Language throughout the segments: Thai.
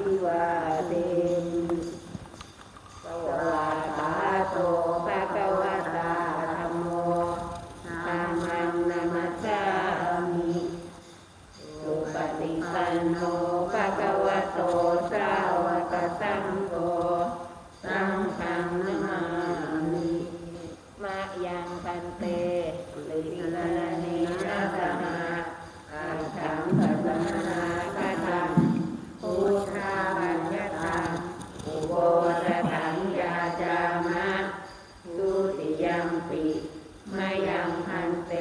งอภิวาเทมิสวากขาโตภะคะวะตาธัมโมธัมมังนามัสสามิสุปฏิปันโนภะคะวะโตสาวกสังโฆสังฆังนามามิ มะยังพันเตลิลานิรัตนาอาถังปัสมนาคตังพุทธาบัญญัตังอุโบสถังยาจามะทุติยัมปิมะยังพันเต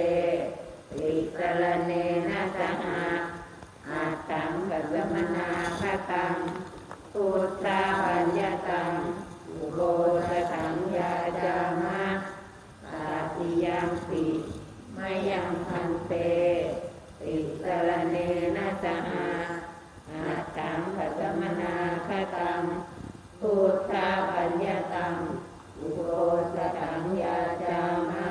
ลิสลเนนะสหะอาถังปัสมนาคตังพุทธาบัญญัตังอุโบสถังยาจามะ ตาติยังปิมายัง พันเตติสรเนนะสหาอาตังปัสมนาคตังพุทธาปัญญาตังอุโบสถังยาจามะ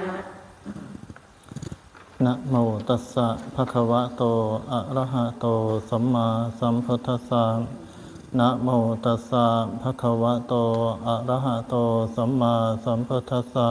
นะโมตัสสะภะคะวะโต อะระหะโต สัมมาสัมพุทธัสสะนะโมตัสสะภะคะวะโต อะระหะโต สัมมาสัมพุทธัสสะ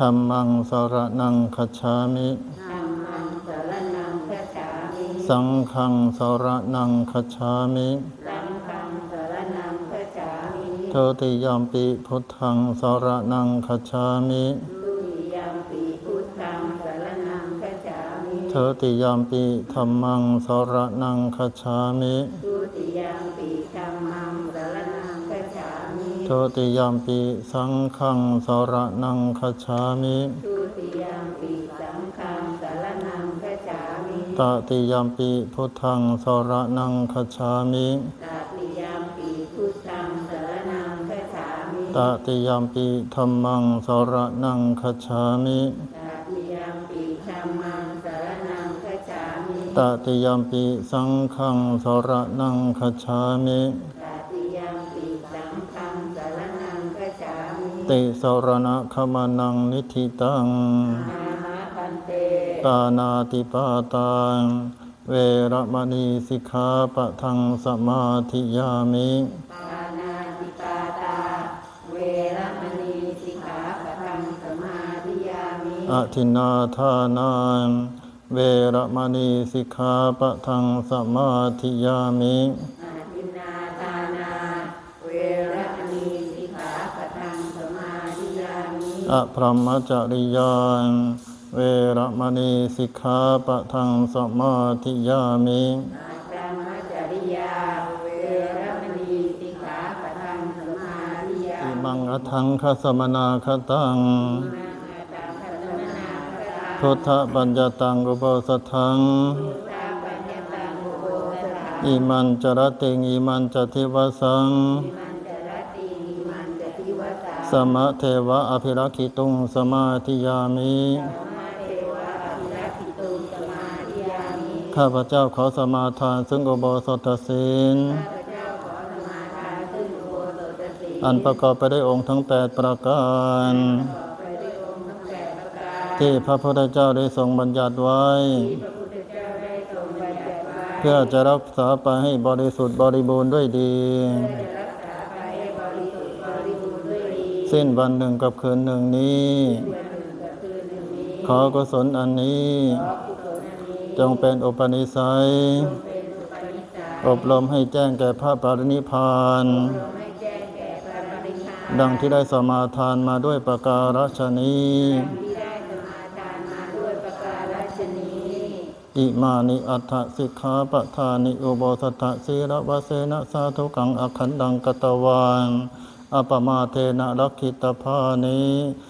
มิธัมมังสรนังคัจฉามิ ธัมมังสรณังกัจฉามิสังฆังสรนังคัจฉามิ สังฆังสรณังกัจฉามิโทติยามปิพุทธังสรนังคัจฉามิทุติยัมปีพุทธังสรณังกัจฉามิเทติยามปิธรรมังสรนังคัจฉามิ ทุามิโทติยามปิสังฆังสรนังคัจฉามิทุติยัมปีสังฆังสรณังกัจฉามิตติยามปิพุทธังสรนังคัจฉามิตติยัมปีพุทธังสรณังกัจฉามิตติยามปิธรรมังสรนังคัจฉามิตติยัมปีธัมมังสรณังกัจฉามิตติยามปิสังฆังสรนังคัจฉามิต ติสรณะขมานังนิธิตังอามะพันเตปานาติปาตัง เวรมณีสิกขาปะทังสมาธิยามิปานาติปาตาเวรมณีสิกขาปะทังสมาธิยามิอทินนาทานังเวรมณีสิกขาปะทังสมาธิยามิ อะพรหมจริยานเวเวระมณีสิกขาปะทังสมาธิยามิอาตามจริยาเวรมณีสิกขาปะทังสมาธิยาอิมังอัทังคสมนาคตังอาตามพัฒนาพระพุทธปัญญาตังอุโบสทังตามปัญญาตังอุโบสถาอิมันจรติงอิมันจทิวสังมันจะรติมันจะทิวตา สมะเทวะอภิรักขิตุงสมาธิยามิมาเทวะอภิรักขิตุสมาธิยามิข้าพเจ้าขอสมาทานซึ่งอุโบสถศีลข้าพเจ้าขอสมาทานซึ่งอุโบสถศีลอันประกอบไปด้วยองค์ทั้งแปดประการต่อไปด้วยองค์ทั้งแปดประการที่พระพุทธเจ้าได้ทรงบัญญัติไว้ที่พระพุทธเจ้าได้ทรงบัญญัติไว้ เพื่อจะรักษาไปให้บริสุทธิ์บริบูรณ์ด้วยดี สิ้นวันหนึ่งกับคืนหนึ่งนี้ ขอกุศลอันนี้ขอกุศลอันนี้จงเป็นอุปนิสัยเป็นอุปนิสัย อบรมให้แจ้งแก่พระปรินิพาน ดังที่ได้สมาทานมาด้วยประการฉนี้ที่ได้สมาทานมานีอิมานิอัฏฐสิกขาปทานิอุโบสถสีระวะเสนะสาธุกังอคันดังกตวาน อปมาเทนะรักขิตภานิ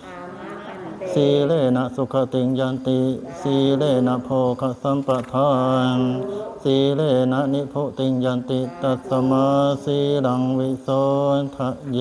อามาคันเตสีเลนะสุขติงยันติสีเลนะโภคสัมปทานสีเลนะนิพุติงยันติตัสมาสีรังวิโสทะเย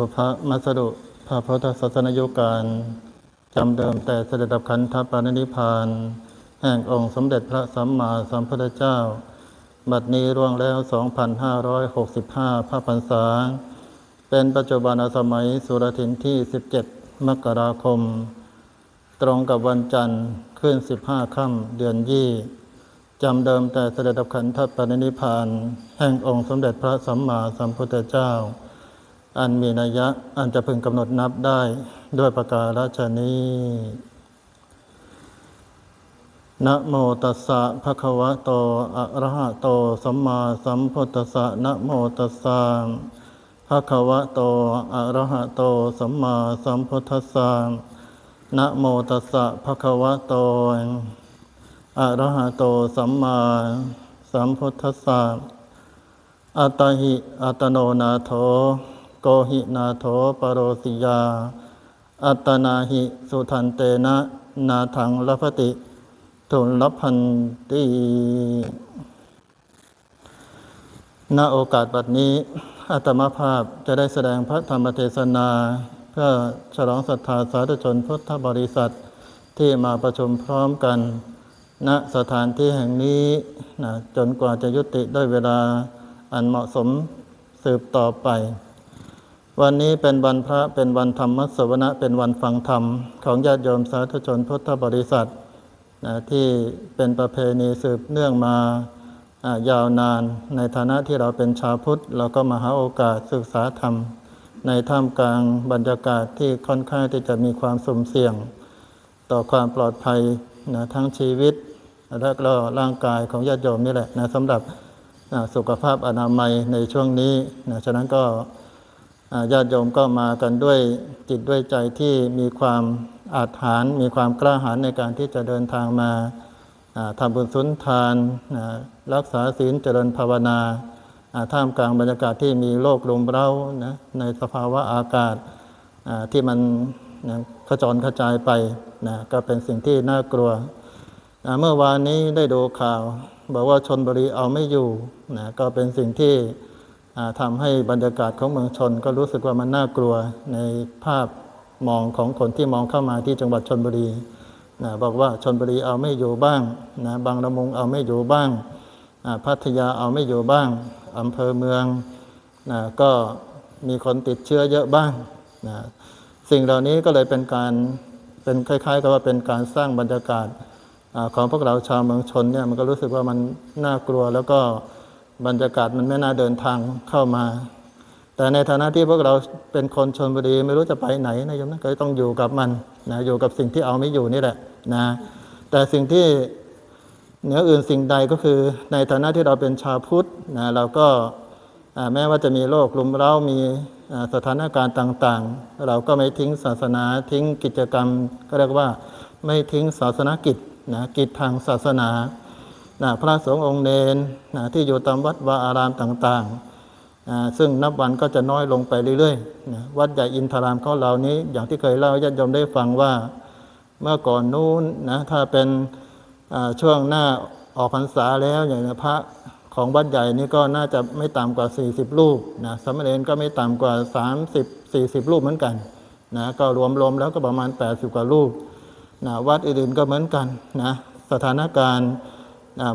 สุภมัสดุพระพุทธศาสนยุการจำเดิมแต่เสด็จดับขันธปรินิพาน แห่งองค์สมเด็จพระสัมมาสัมพุทธเจ้า บัดนี้ร่วงแล้ว 2,565 พระพรรษา เป็นปัจจุบันสมัยสุรทินที่ 17 มกราคม ตรงกับวันจันทร์ขึ้น 15 ค่ำเดือนยี่จำเดิมแต่เสด็จดับขันธปรินิพาน แห่งองค์สมเด็จพระสัมมาสัมพุทธเจ้า อันมีนัยยะอันจะพึงกำหนดนับได้ด้วยประการาชนี้นะโมตัสสะภะคะวะโต อะระหะโต สัมมาสัมพุทธัสสะนะโมตัสสะภะคะวะโต อะระหะโต สัมมาสัมพุทธัสสะนะโมตัสสะภะคะวะโต อะระหะโต สัมมาสัมพุทธัสสะอัตตหิ อัตโนนาโถ โกหินาโถปโรสิยา อัตนาหิสุทันเตนะนาถังลพติทุลพันติณโอกาสบัดนี้อาตมาภาพจะได้แสดงพระธรรมเทศนา เพื่อฉลองศรัทธาสาธุชนพุทธบริษัทที่มาประชุมพร้อมกัน ณสถานที่แห่งนี้นะจนกว่าจะยุติด้วยเวลาอันเหมาะสมสืบต่อไป วันนี้เป็นวันพระเป็นวันธรรมสวนะเป็นวันฟังธรรม ของญาติโยมสาธุชนพุทธบริษัทนะที่เป็นประเพณีสืบเนื่องมายาวนานในฐานะที่เราเป็นชาวพุทธ เราก็มาหาโอกาสศึกษาธรรม ในท่ามกลางบรรยากาศที่ค่อนข้างที่จะมีความสุ่มเสี่ยง ต่อความปลอดภัยนะทั้งชีวิตและก็ร่างกายของญาติโยมนี่แหละนะสำหรับนะสุขภาพอนามัยในช่วงนี้นะฉะนั้นก็ ญาติโยมก็มากันด้วยจิตด้วยใจที่มีความอาถรรพ์มีความกล้าหาญในการที่จะเดินทางมาทำบุญสุนทานรักษาศีลเจริญภาวนาท่ามกลางบรรยากาศที่มีโลกรุมเร้านะในสภาวะอากาศที่มันขจรกระจายไปนะก็เป็นสิ่งที่น่ากลัวนะเมื่อวานนี้ได้ดูข่าว บอกว่าชนบุรีเอาไม่อยู่นะก็เป็นสิ่งที่ ทำให้บรรยากาศของเมืองชน ก็รู้สึกว่ามันน่ากลัวในภาพมองของคนที่มองเข้ามาที่จังหวัดชนบุรีนะบอกว่าชนบุรีเอาไม่อยู่บ้างนะบางละมุงเอาไม่อยู่บ้างพัทยาเอาไม่อยู่บ้างอำเภอเมืองนะก็มีคนติดเชื้อเยอะบ้างนะสิ่งเหล่านี้ก็เลยเป็นการเป็นคล้ายๆ กับว่าเป็นการสร้างบรรยากาศอของพวกเราชาวเมืองชนเนี่ยมันก็รู้สึกว่ามันน่ากลัวแล้วก็ บรรยากาศมันไม่น่าเดินทางเข้ามา แต่ในฐานะที่พวกเราเป็นคนชนบุรีไม่รู้จะไปไหนนะโยมนะก็ต้องอยู่กับมันนะอยู่กับสิ่งที่เอาไม่อยู่นี่แหละนะแต่สิ่งที่เหนืออื่นสิ่งใดก็คือในฐานะที่เราเป็นชาวพุทธนะเราก็แม้ว่าจะมีโรคลุมเร้ามีสถานการณ์ต่างๆ เราก็ไม่ทิ้งศาสนาทิ้งกิจกรรม ก็เรียกว่าไม่ทิ้งศาสนกิจนะกิจทางศาสนา นะพระสงฆ์องค์เนนนะที่อยู่ตามวัดวาอารามต่างๆอ่าซึ่งนับวันก็จะน้อยลงไปเรื่อยๆนะวัดใหญ่อินทรามของเรานี้ อย่างที่เคยเล่าญาติโยมได้ฟังว่าเมื่อก่อนนู้นนะถ้าเป็นช่วงหน้าออกพรรษาแล้วอย่างพระของวัดใหญ่นี่ก็น่าจะไม่ต่ำกว่า 40 รูปนะสามเณรก็ไม่ต่ำกว่า 30 40 รูปเหมือนกันนะก็รวมๆแล้วก็ประมาณ 80 กว่ารูปนะวัดอื่นๆก็เหมือนกันนะสถานการณ์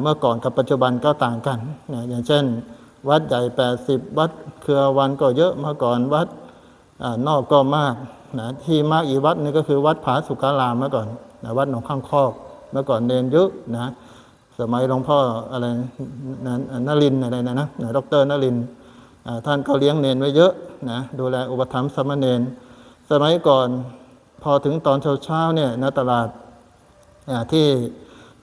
เมื่อก่อนกับปัจจุบันก็ต่างกันนะอย่างเช่น วัดใหญ่ 80 วัดเครือวันก็เยอะเมาก่อนวัดอนอกก็มากนะที่มากอีกวัดนึงก็คือวัดผาสุการามเมื่อก่อนนะวัดหนองข้างคอก เมื่อก่อนเนนเยอะนะสมัยหลวงพ่ออะไรนนรินอะไรนะนะนะดรนรินท่าท่านก็เลี้ยงเนนไว้เยอะนะดูแลอุปถัมภ์สามเณรสมัยก่อนพอถึงตอนเช้าๆเนี่ยณตลาดที่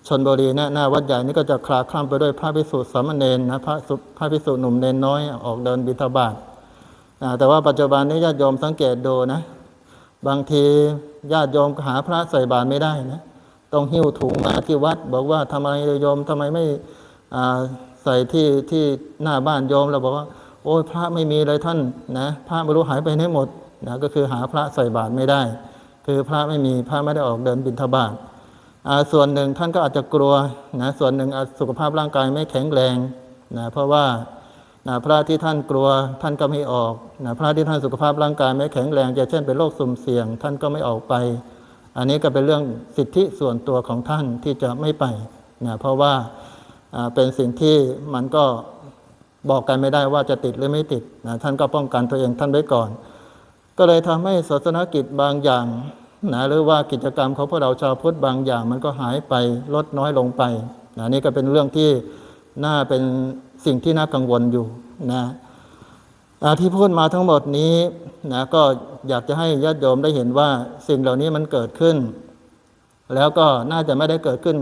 ชนบุรีนี่ยหน้าวัดใหญ่นี่ก็จะคลาคล่ำไปด้วยพระภิกษุสามเณรนะพระสุพระภิกษุหนุ่มเนนน้อยออกเดินบิณฑบาตอ่าแต่ว่าปัจจุบันนี้ญาติโยมสังเกตดูนะ บางทีญาติโยมหาพระใส่บาตรไม่ได้นะต้องหิ้วถุงมาที่วัด บอกว่าทำไมโยมทำไมไม่ใส่ที่ที่หน้าบ้านโยมเราบอกว่า โอ้ยพระไม่มีเลยท่านนะพระไม่รู้หายไปไหนหมดนะก็คือหาพระใส่บาตรไม่ได้ คือพระไม่มีพระไม่ได้ออกเดินบิณฑบาต ส่วนหนึ่งท่านก็อาจจะกลัวนะส่วนหนึ่งสุขภาพร่างกายไม่แข็งแรงนะเพราะว่านะพระที่ท่านกลัวท่านก็ไม่ออกนะพระที่ท่านสุขภาพร่างกายไม่แข็งแรงจะเช่นเป็นโรคสุ่มเสี่ยง ท่านก็ไม่ออกไป อันนี้ก็เป็นเรื่องสิทธิส่วนตัวของท่านที่จะไม่ไปนะเพราะว่าเป็นสิ่งที่มันก็บอกกันไม่ได้ว่าจะติดหรือไม่ติดนะท่านก็ป้องกันตัวเองท่านไว้ก่อน ก็เลยทำให้ศาสนกิจบางอย่าง นะหรือว่ากิจกรรมของพวกเราชาวพุทธบางอย่าง มันก็หายไปลดน้อยลงไปนะนี่ก็เป็นเรื่องที่น่าเป็นสิ่งที่น่ากังวลอยู่นะที่พูดมาทั้งหมดนี้นะก็อยากจะให้ญาติโยมได้เห็นว่าสิ่งเหล่านี้มันเกิดขึ้น แล้วก็น่าจะไม่ได้เกิดขึ้น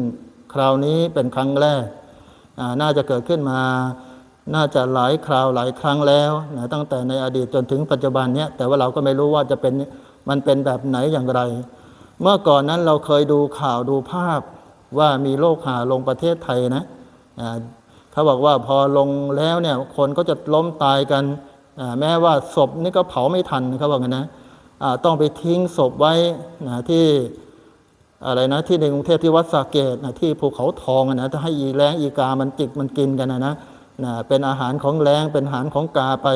คราวนี้เป็นครั้งแรก น่าจะเกิดขึ้นมา น่าจะหลายคราวหลายครั้งแล้วนะตั้งแต่ในอดีตจนถึงปัจจุบันเนี้ยแต่ว่าเราก็ไม่รู้ว่าจะเป็น มันเป็นแบบไหนอย่างไร เมื่อก่อนนั้นเราเคยดูข่าวดูภาพว่ามีโรคหาลงประเทศไทยนะเขาบอกว่าพอลงแล้วเนี่ยคนก็จะล้มตายกันแม้ว่าศพนี่ก็เผาไม่ทันเขาบอกกันนะต้องไปทิ้งศพไว้นะที่อะไรนะที่ในกรุงเทพที่วัดสาเกตนะที่ภูเขาทองอะนะถ้าให้อีแรงอีกามันจิกมันกินกันนะนะนะเป็นอาหารของแรงเป็นอาหารของกาไป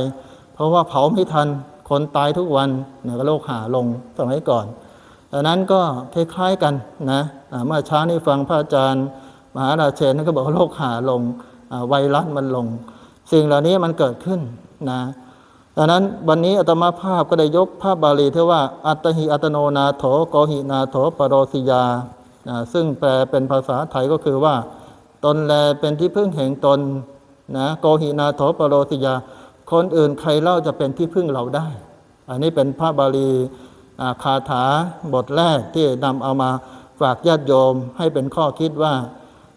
เพราะว่าเผาไม่ทัน คนตายทุกวันเนี่ยก็โรคหาลงสมัยก่อนดังนั้นก็คล้ายๆกันนะเมื่อเช้านี้ฟังพระอาจารย์ มหาราเชนนก็บอกว่าโรคหาลงไวรัสมันลง สิ่งเหล่านี้มันเกิดขึ้นนะดังนั้นวันนี้อาตมาภาพก็ได้ยกภาพบาลีที่ว่า อัตหิอัตโนนาโถโกหินาโถปโรสิยาซึ่งแปลเป็นภาษาไทยก็คือว่า ตนแลเป็นที่พึ่งแห่งตนนะโกหินาโถปโรสิยา คนอื่นใครเล่าจะเป็นที่พึ่งเราได้ อันนี้เป็นพระบาลีคาถาบทแรกที่นำเอามาฝากญาติโยมให้เป็นข้อคิดว่า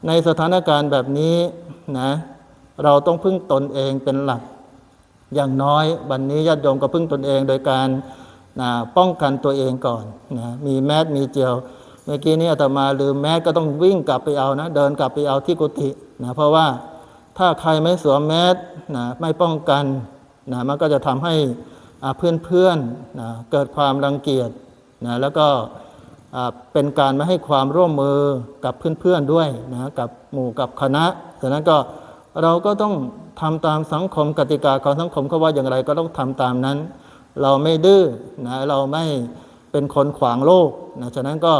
ในสถานการณ์แบบนี้นะเราต้องพึ่งตนเองเป็นหลัก อย่างน้อยวันนี้ญาติโยมก็พึ่งตนเองโดยการนะป้องกันตัวเองก่อนนะมีแมสมีเจลเมื่อกี้นี้อาตมาลืมแมสก็ต้องวิ่งกลับไปเอานะ เดินกลับไปเอาที่กุฏินะเพราะว่า ถ้าใครไม่สวมแมสนะไม่ป้องกันนะมันก็จะทำให้เพื่อนเพื่อนๆนะเกิดความรังเกียจนะแล้วก็เป็นการไม่ให้ความร่วมมือกับเพื่อนๆด้วยนะกับหมู่กับคณะฉะนั้นก็เราก็ต้องทำตามสังคมกติกาของสังคมเขาว่าอย่างไรก็ต้องทำตามนั้น เราไม่ดื้อนะเราไม่เป็นคนขวางโลกนะฉะนั้นก็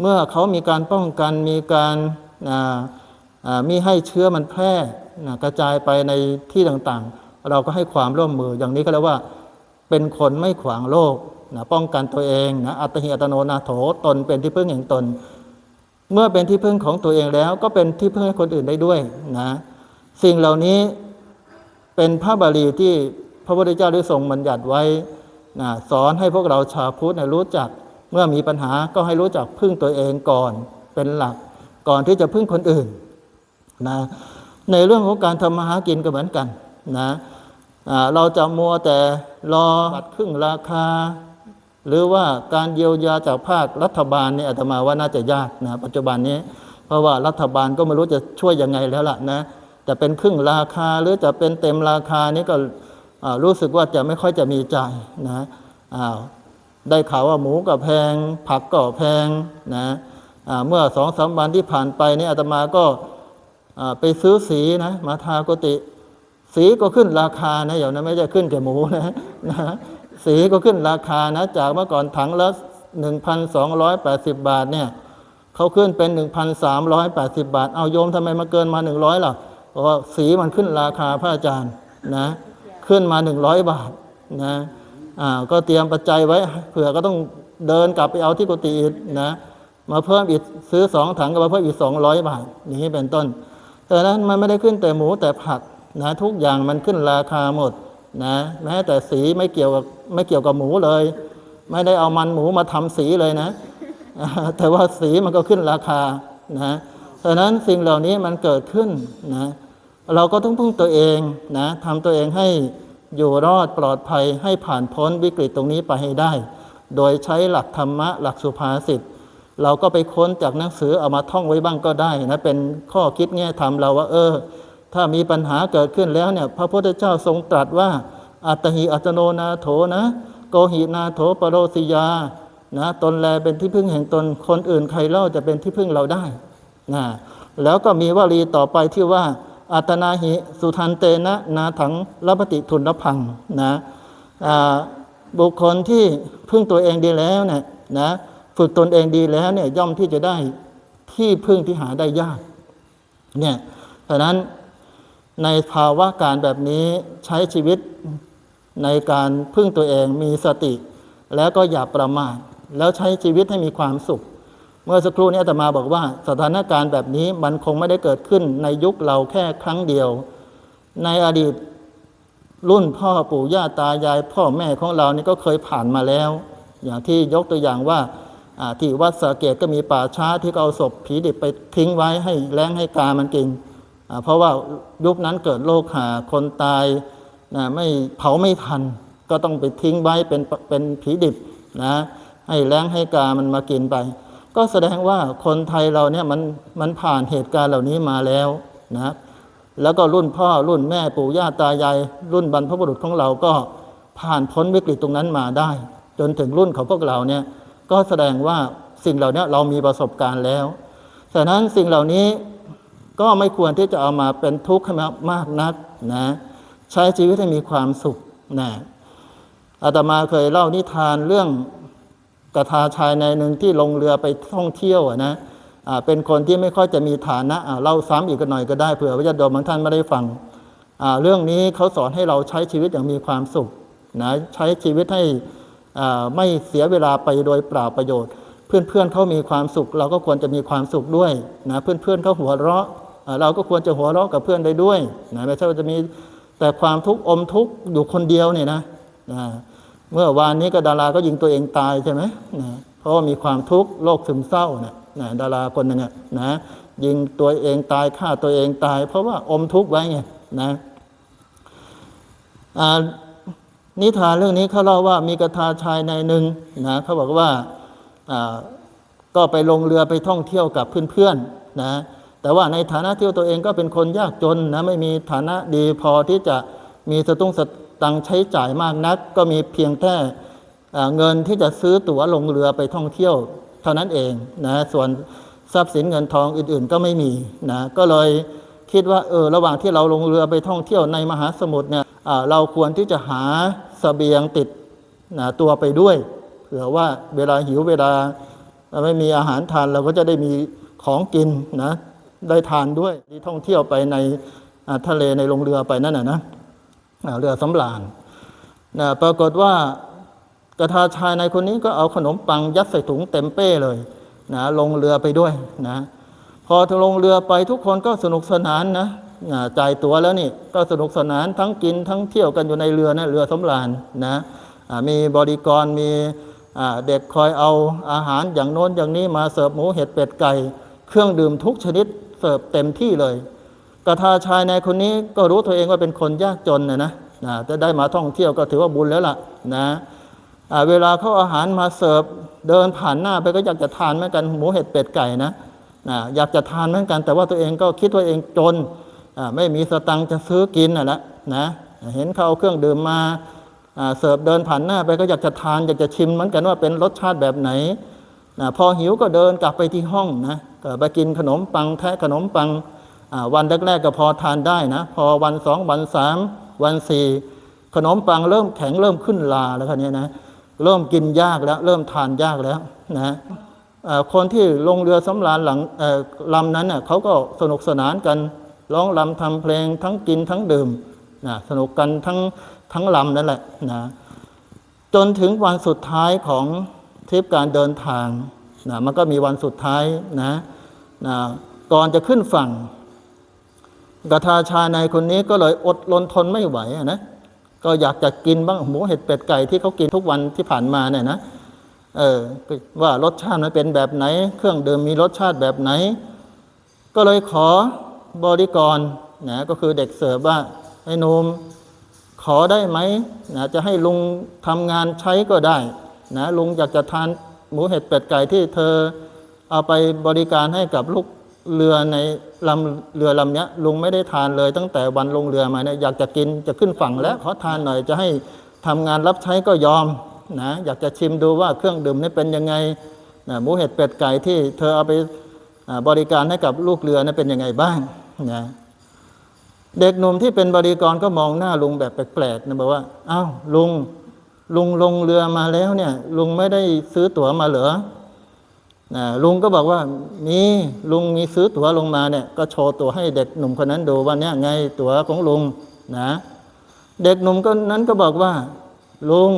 เมื่อเขามีการป้องกันมีการอ่าอ่า มีให้เชื้อมันแพร่นะกระจายไปในที่ต่างๆ เราก็ให้ความร่วมมืออย่างนี้ก็เรียกว่าเป็นคนไม่ขวางโลกนะป้องกันตัวเองนะอัตหิอัตโนนาโถตนเป็นที่พึ่งแห่งตน เมื่อเป็นที่พึ่งของตัวเองแล้ว ก็เป็นที่พึ่งให้คนอื่นได้ด้วยนะสิ่งเหล่านี้เป็นพระบาลีที่พระพุทธเจ้าได้ทรงบัญญัติไว้นะสอนให้พวกเราชาวพุทธนะรู้จักเมื่อมีปัญหาก็ให้รู้จักพึ่งตัวเองก่อนเป็นหลัก ก่อนที่จะพึ่งคนอื่น นะในเรื่องของการทำมาหากินก็เหมือนกันนะเราจะมัวแต่รอบัตรครึ่งราคา หรือว่าการเยียวยาจากภาครัฐบาลเนี่ยอาตมาว่าน่าจะยากนะปัจจุบันนี้ เพราะว่ารัฐบาลก็ไม่รู้จะช่วยยังไงแล้วล่ะนะจะเป็นครึ่งราคาหรือจะเป็นเต็มราคานี่ก็รู้สึกว่าจะไม่ค่อยจะมีใจนะอ้าวได้ข่าวว่าหมูก็แพง ผักก็แพงนะเมื่อสองสามวันที่ผ่านไปนี่อาตมาก็ ไปซื้อสีนะมาทากุฏิสีก็ขึ้นราคานะอย่างนั้นไม่ใช่ขึ้นแค่หมูนะนะสีก็ขึ้นราคานะจากเมื่อก่อนถังละ1,280 บาทเนี่ยเขาขึ้นเป็น 1,380 บาท เอาโยมทำไมมาเกินมา 100ล่ะเพราะว่าสีมันขึ้นราคาพระอาจารย์นะขึ้นมา 100 บาทนะอ่าก็เตรียมปัจจัยไว้เผื่อก็ต้องเดินกลับไปเอาที่กุฏินะมาเพิ่มอีกซื้อสองถังก็มาเพิ่มอีก 200 บาท อย่างนี้เป็นต้น แต่นั้นมันไม่ได้ขึ้นแต่หมูแต่ผักนะทุกอย่างมันขึ้นราคาหมดนะแม้แต่สีไม่เกี่ยวกับไม่เกี่ยวกับหมูเลย ไม่ได้เอามันหมูมาทำสีเลยนะ แต่ว่าสีมันก็ขึ้นราคานะดังนั้นสิ่งเหล่านี้มันเกิดขึ้นนะเราก็ต้องพึ่งตัวเองนะทำตัวเองให้อยู่รอดปลอดภัยให้ผ่านพ้นวิกฤตตรงนี้ไปให้ได้ โดยใช้หลักธรรมะหลักสุภาษิต เราก็ไปค้นจากหนังสือเอามาท่องไว้บ้างก็ได้นะเป็นข้อคิดแง่ธรรมเราว่า เออ ถ้ามีปัญหาเกิดขึ้นแล้วเนี่ย พระพุทธเจ้าทรงตรัสว่า อัตหิอัตโนนาโถนะ โกหินาโถปโรสิยานะตนแลเป็นที่พึ่งแห่งตนคนอื่นใครเล่าจะเป็นที่พึ่งเราได้นะแล้วก็มีวลีต่อไปที่ว่าอัตนาหิสุทันเตนะนาถังรัปฏิทุนรพังนะบุคคลที่พึ่งตัวเองดีแล้วเนี่ยนะ ฝึกตนเองดีแล้วเนี่ยย่อมที่จะได้ที่พึ่งที่หาได้ยากเนี่ยเพราะฉะนั้นในภาวะการแบบนี้ใช้ชีวิตในการพึ่งตัวเองมีสติ แล้วก็อย่าประมาทแล้วใช้ชีวิตให้มีความสุข เมื่อสักครู่นี้อาตมาบอกว่า สถานการณ์แบบนี้มันคงไม่ได้เกิดขึ้นในยุคเราแค่ครั้งเดียว ในอดีตรุ่นพ่อปู่ย่าตายายพ่อแม่ของเรานี่ก็เคยผ่านมาแล้ว อย่างที่ยกตัวอย่างว่า ที่วัดสะเกตก็มีป่าช้าที่เขาเอาศพผีดิบไปทิ้งไว้ให้แล้งให้กามันกิน เพราะว่ายุคนั้นเกิดโรคหาคนตายนะไม่เผาไม่ทัน ก็ต้องไปทิ้งไว้เป็นเป็นผีดิบนะให้แรงให้กามันมากินไป ก็แสดงว่าคนไทยเราเนี่ยมันมันผ่านเหตุการณ์เหล่านี้มาแล้วนะแล้วก็รุ่นพ่อรุ่นแม่ปู่ย่าตายาย รุ่นบรรพบุรุษของเราก็ผ่านพ้นวิกฤตตรงนั้นมาได้ จนถึงรุ่นของพวกเราเนี่ย ก็แสดงว่าสิ่งเหล่านี้เรามีประสบการณ์แล้วฉะนั้นสิ่งเหล่านี้ก็ไม่ควรที่จะเอามาเป็นทุกข์ให้มากนักนะใช้ชีวิตให้มีความสุขนะอาตมาเคยเล่านิทานเรื่องกระทาชายในหนึ่งที่ลงเรือไปท่องเที่ยวนะเป็นคนที่ไม่ค่อยจะมีฐานะเล่าซ้ำอีกหน่อยก็ได้เผื่อว่าญาติโยมบางท่านไม่ได้ฟังเรื่องนี้เขาสอนให้เราใช้ชีวิตอย่างมีความสุขนะใช้ชีวิตให้ ไม่เสียเวลาไปโดยเปล่าประโยชน์ เพื่อนๆเขามีความสุข เราก็ควรจะมีความสุขด้วยนะเพื่อนๆเขาหัวเราะเราก็ควรจะหัวเราะกับเพื่อนได้ด้วยนะไม่ใช่ว่าจะมีแต่ความทุกข์อมทุกข์อยู่คนเดียวเนี่ยนะนะเมื่อวานนี้ก็ดาราก็ยิงตัวเองตายใช่ไหมนะเพราะว่ามีความทุกข์โรคซึมเศร้าเนี่ยนะดาราคนหนึ่งนะยิงตัวเองตายฆ่าตัวเองตาย เพราะว่าอมทุกข์ไว้ไงนะอ่า นิทานเรื่องนี้เขาเล่าว่ามีกระทาชายในหนึ่งนะเขาบอกว่าก็ไปลงเรือไปท่องเที่ยวกับเพื่อนๆนะแต่ว่าในฐานะที่ตัวเองก็เป็นคนยากจนนะไม่มีฐานะดีพอที่จะมีสตุ้งสตังใช้จ่ายมากนัก ก็มีเพียงแค่เงินที่จะซื้อตั๋วลงเรือไปท่องเที่ยวเท่านั้นเองนะส่วนทรัพย์สินเงินทองอื่นๆก็ไม่มีนะก็เลยคิดว่าเออระหว่างที่เราลงเรือไปท่องเที่ยวในมหาสมุทรเนี่ยเราควรที่จะหา เบียงติดนะตัวไปด้วย เผื่อว่าเวลาหิวเวลาไม่มีอาหารทานเราก็จะได้มีของกินนะได้ทานด้วยที่ท่องเที่ยวไปในทะเลในลงเรือไปนั่นน่ะนะเรือสำราญนะปรากฏว่ากระทาชายในคนนี้ก็เอาขนมปังยัดใส่ถุงเต็มเป้เลยนะลงเรือไปด้วยนะพอถึงลงเรือไปทุกคนก็สนุกสนานนะ จ่ายตั๋วแล้วนี่ก็สนุกสนานทั้งกินทั้งเที่ยวกันอยู่ในเรือนะเรือสำราญนะมีบริกรมีเด็กคอยเอาอาหารอย่างโน้นอย่างนี้มาเสิร์ฟหมูเห็ดเป็ดไก่ เครื่องดื่มทุกชนิดเสิร์ฟเต็มที่เลยกระทาชายในคนนี้ก็รู้ตัวเองว่าเป็นคนยากจนนะนะนะจะได้มาท่องเที่ยวก็ถือว่าบุญแล้วล่ะนะเวลาเขาอาหารมาเสิร์ฟเดินผ่านหน้าไปก็อยากจะทานเหมือนกันหมูเห็ดเป็ดไก่นะนะอยากจะทานเหมือนกัน แต่ว่าตัวเองก็คิดว่าเองจน ไม่มีสตังค์จะซื้อกินน่ะนะนะเห็นเขาเอาเครื่องดื่มมาเสิร์ฟเดินผ่านหน้าไปก็อยากจะทานอยากจะชิมเหมือนกันว่าเป็นรสชาติแบบไหนนะพอหิวก็เดินกลับไปที่ห้องนะก็ไปกินขนมปังแทะขนมปังวันแรกๆก็พอทานได้นะ พอวันสองวันสามวันสี่ขนมปังเริ่มแข็งเริ่มขึ้นลาแล้วคันนี้นะเริ่มกินยากแล้ว เริ่มทานยากแล้วนะคนที่ลงเรือสำราญหลังลำนั้นเน่ะเขาก็สนุกสนานกัน ร้องรำทำเพลงทั้งกินทั้งดื่มนะสนุกกันทั้งทั้งลำนั่นแหละนะจนถึงวันสุดท้ายของทริปการเดินทางนะมันก็มีวันสุดท้ายนะนะก่อนจะขึ้นฝั่งกระทาชาในคนนี้ก็เลยอดรนทนไม่ไหวนะก็อยากจะกินบ้างหมูเห็ดเป็ดไก่ที่เขากินทุกวันที่ผ่านมาเนี่ยนะเออว่ารสชาติมันเป็นแบบไหน เครื่องดื่มมีรสชาติแบบไหน ก็เลยขอ บริกรนะก็คือเด็กเสิร์ฟว่าไอ้หนุ่มขอได้ไหมนะจะให้ลุงทำงานใช้ก็ได้นะลุงอยากจะทานหมูเห็ดเป็ดไก่ที่เธอเอาไปบริการให้กับลูกเรือในลำเรือลำเนี้ยลุงไม่ได้ทานเลยตั้งแต่วันลงเรือมาเนี่ยอยากจะกินจะขึ้นฝั่งแล้วขอทานหน่อยจะให้ทำงานรับใช้ก็ยอมนะอยากจะชิมดูว่าเครื่องดื่มนี่เป็นยังไงนะหมูเห็ดเป็ดไก่ที่เธอเอาไปบริการให้กับลูกเรือนั้นเป็นยังไงบ้าง นะเด็กหนุ่มที่เป็นบริกรก็มองหน้าลุงแบบแปลกๆนะบอกว่าอ้าวลุงลุงลงเรือมาแล้วเนี่ย ลุงไม่ได้ซื้อตั๋วมาเหรอนะลุงก็บอกว่ามีลุงมีซื้อตั๋วลงมาเนี่ย ก็โชว์ตั๋วให้เด็กหนุ่มคนนั้นดูว่าเนี่ยไงตั๋วของลุงนะ เด็กหนุ่มก็นั้นก็บอกว่า ลุง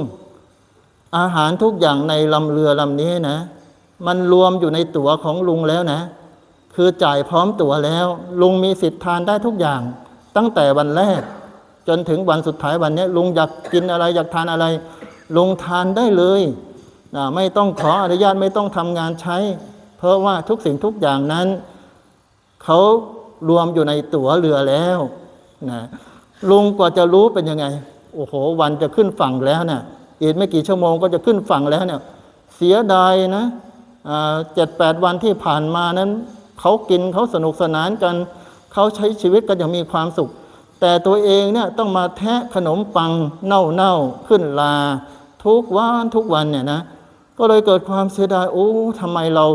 อาหารทุกอย่างในลำเรือลำนี้นะ มันรวมอยู่ในตั๋วของลุงแล้วนะ คือจ่ายพร้อมตั๋วแล้ว ลุงมีสิทธิ์ทานได้ทุกอย่าง ตั้งแต่วันแรก จนถึงวันสุดท้ายวันนี้ลุงอยากกินอะไรอยากทานอะไร ลุงทานได้เลยนะไม่ต้องขออนุญาตไม่ต้องทำงานใช้ เพราะว่าทุกสิ่งทุกอย่างนั้น เขารวมอยู่ในตั๋วเรือแล้วนะลุงกว่าจะรู้เป็นยังไง โอ้โห วันจะขึ้นฝั่งแล้วเนะี่ยอีกไม่กี่ชั่วโมงก็จะขึ้นฝั่งแล้วเนี่ย เสียดายนะเจ็ดแปดวันที่ผ่านมานั้น เขากินเขาสนุกสนานกัน เขาใช้ชีวิตกันอย่างมีความสุข แต่ตัวเองเนี่ยต้องมาแทะขนมปังเน่าๆขึ้นลา ทุกวันทุกวันเนี่ยนะก็เลยเกิดความเสียดายโอ้ทำไมเรา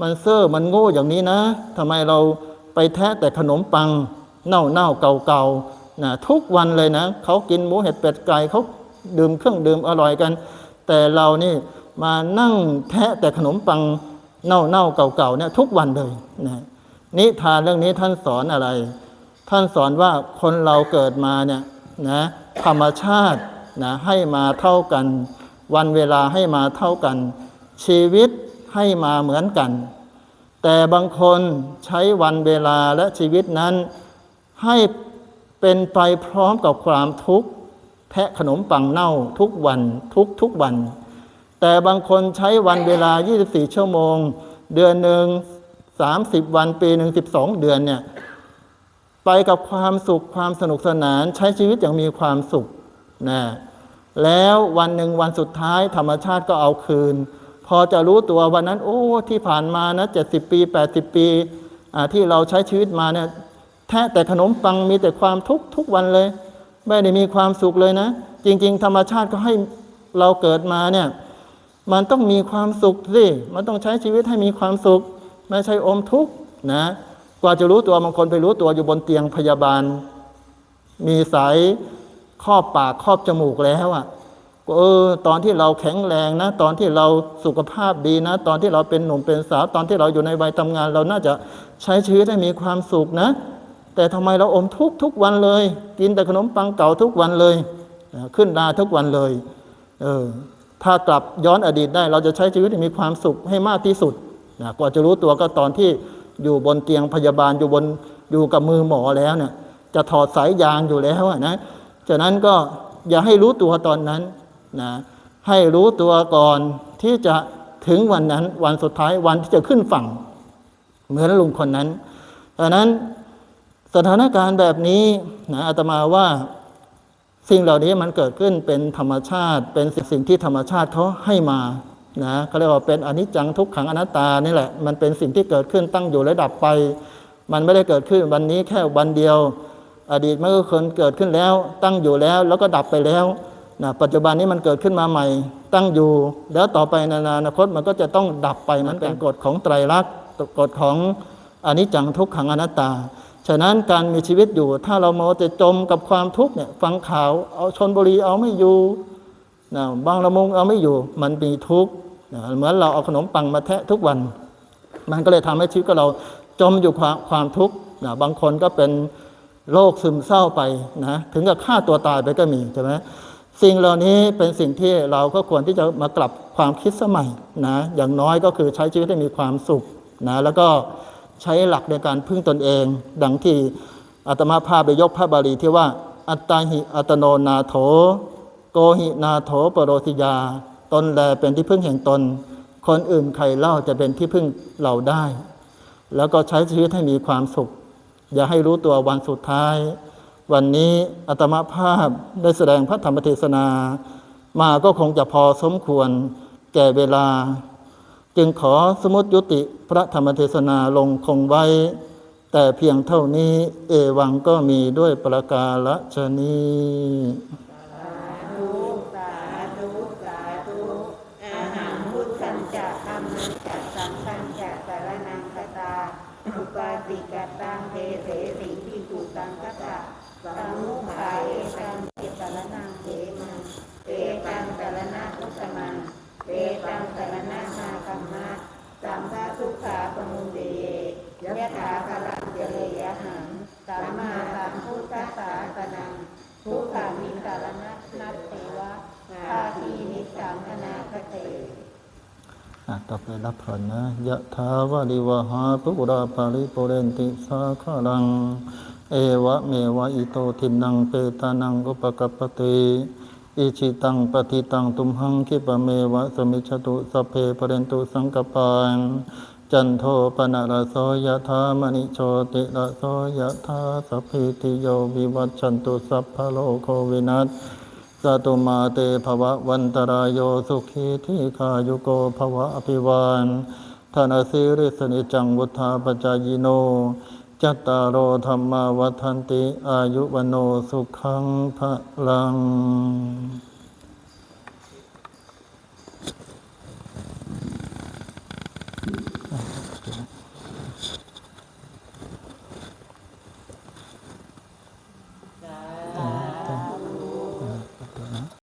มันเซ่อมันโง่อย่างนี้นะทำไมเราไปแทะแต่ขนมปังเน่าเน่าๆเก่าๆนะทุกวันเลยนะเขากินหมูเห็ดเป็ดไก่เขาดื่มเครื่องดื่มอร่อยกัน แต่เรานี่มานั่งแทะแต่ขนมปัง เน่าเน่าๆเก่าๆเนี่ยทุกวันเลยนะนิทานเรื่องนี้ท่านสอนอะไร ท่านสอนว่าคนเราเกิดมาเนี่ยนะธรรมชาตินะให้มาเท่ากัน วันเวลาให้มาเท่ากัน ชีวิตให้มาเหมือนกัน แต่บางคนใช้วันเวลาและชีวิตนั้นให้เป็นไปพร้อมกับความทุกข์แทะขนมปังเน่าทุกวันทุกทุกวัน แต่บางคนใช้วันเวลา 24 ชั่วโมง เดือนหนึ่ง30 วันปีหนึ่ง12 เดือนเนี่ยไปกับความสุขความสนุกสนานใช้ชีวิตอย่างมีความสุขนะแล้ววันหนึ่งวันสุดท้ายธรรมชาติก็เอาคืน พอจะรู้ตัววันนั้น โอ้ที่ผ่านมานะ70 ปี 80 ปีอ่าที่เราใช้ชีวิตมาเนี่ยแท้แต่ขนมปังมีแต่ความทุกข์ทุกวันเลย ไม่ได้มีความสุขเลยนะ จริง ๆ ธรรมชาติก็ให้เราเกิดมาเนี่ย มันต้องมีความสุขสิ มันต้องใช้ชีวิตให้มีความสุข ไม่ใช่อมทุกข์นะ กว่าจะรู้ตัวบางคนไปรู้ตัวอยู่บนเตียงพยาบาล มีสายครอบปากครอบจมูกแล้วอะเออตอนที่เราแข็งแรงนะ ตอนที่เราสุขภาพดีนะ ตอนที่เราเป็นหนุ่มเป็นสาวตอนที่เราอยู่ในวัยทำงาน เราน่าจะใช้ชีวิตให้มีความสุขนะ แต่ทำไมเราอมทุกทุกวันเลย กินแต่ขนมปังเก่าทุกวันเลย ขึ้นราทุกวันเลย เออ ถ้ากลับย้อนอดีตได้ เราจะใช้ชีวิตมีความสุขให้มากที่สุดนะกว่าจะรู้ตัวก็ตอนที่อยู่บนเตียงพยาบาลอยู่บนอยู่กับมือหมอแล้วเนี่ยจะถอดสายยางอยู่แล้วอะนะฉะนั้นก็อย่าให้รู้ตัวตอนนั้นนะให้รู้ตัวก่อนที่จะถึงวันนั้นวันสุดท้ายวันที่จะขึ้นฝั่ง เหมือนลุงคนนั้นดังนั้นสถานการณ์แบบนี้นะอาตมาว่า สิ่งเหล่านี้มันเกิดขึ้นเป็นธรรมชาติ เป็นสิ่งที่ธรรมชาติเขาให้มานะเขาเรียกว่าเป็นอนิจจังทุกขังอนัตตานี่แหละ มันเป็นสิ่งที่เกิดขึ้นตั้งอยู่และดับไป มันไม่ได้เกิดขึ้นวันนี้แค่วันเดียว อดีตมันก็เคยเกิดขึ้นแล้ว ตั้งอยู่แล้วแล้วก็ดับไปแล้วนะปัจจุบันนี้มันเกิดขึ้นมาใหม่ ตั้งอยู่ แล้วต่อไปในอนาคตมันก็จะต้องดับไปมันเป็นกฎของไตรลักษณ์กฎของอนิจจังทุกขังอนัตตา ฉะนั้นการมีชีวิตอยู่ ถ้าเราโมจะจมกับความทุกข์เนี่ยฟังข่าวเอาชนบุรีเอาไม่อยู่นะบางละมุงเอาไม่อยู่ มันมีทุกข์นะเหมือนเราเอาขนมปังมาแทะทุกวัน มันก็เลยทำให้ชีวิตของเราจมอยู่ความความทุกข์นะบางคนก็เป็นโรคซึมเศร้าไปนะถึงกับฆ่าตัวตายไปก็มีใช่ไหมสิ่งเหล่านี้เป็นสิ่งที่เราก็ควรที่จะมากลับความคิดสมัยนะอย่างน้อยก็คือใช้ชีวิตให้มีความสุขนะแล้วก็ ใช้หลักในการพึ่งตนเอง ดังที่อาตมาภาพไปยกพระบาลีที่ว่า อัตตาหิอัตโนนาโถ โกหินาโถปโรธิยา ตนแลเป็นที่พึ่งแห่งตน คนอื่นใครเล่าจะเป็นที่พึ่งเราได้ แล้วก็ใช้ชีวิตให้มีความสุข อย่าให้รู้ตัววันสุดท้าย วันนี้อาตมาภาพได้แสดงพระธรรมเทศนา มาก็คงจะพอสมควรแก่เวลา จึงขอสมุติยุติพระธรรมเทศนาลงคงไว้ แต่เพียงเท่านี้เอวังก็มีด้วยประกาศชนี สาธุสาธุสาธุอาหังพุทธังจะธรรมังจะสังฆังจะสารนังคตาอุปาติกตังเทเสสิทิกุตังคตาสัมมุขาเอตังเจตรนังเขมังเอตังสารณะทุตมังเอตังสารณะนาคัมมะสัมภาทุกขาปมุนเดยยะถาพลังเจเรยะหังสัมมาสัมพุทธัสสะสนัง ทุกขามิสารณะนัตเตวะภาทีนิสังอนาคเต อะ ต่อไปรับผลนะยะถาวาริวหาปุราปาริปุเรนติสาคารัง เอวะเมวะอิโตทินังเปตานังอุปกัปติอิชิตังปฏิตังตุมหังคิปะเมวะสมิจฉตุสเพปเรนตุสังกปานจันโทปนะระโสยะธามณิโชติระโสยะธาสัพพิติโยวิวัชชันตุสัพพะโลโควินัส สตุมาเตภวะวันตรายโยสุขีที่ขายุโกภวะอภิวานธนสิริสนิจังวุธาปจายโนจัตตารโอธรรมาวัฏันติอายุวโนสุขังพลัง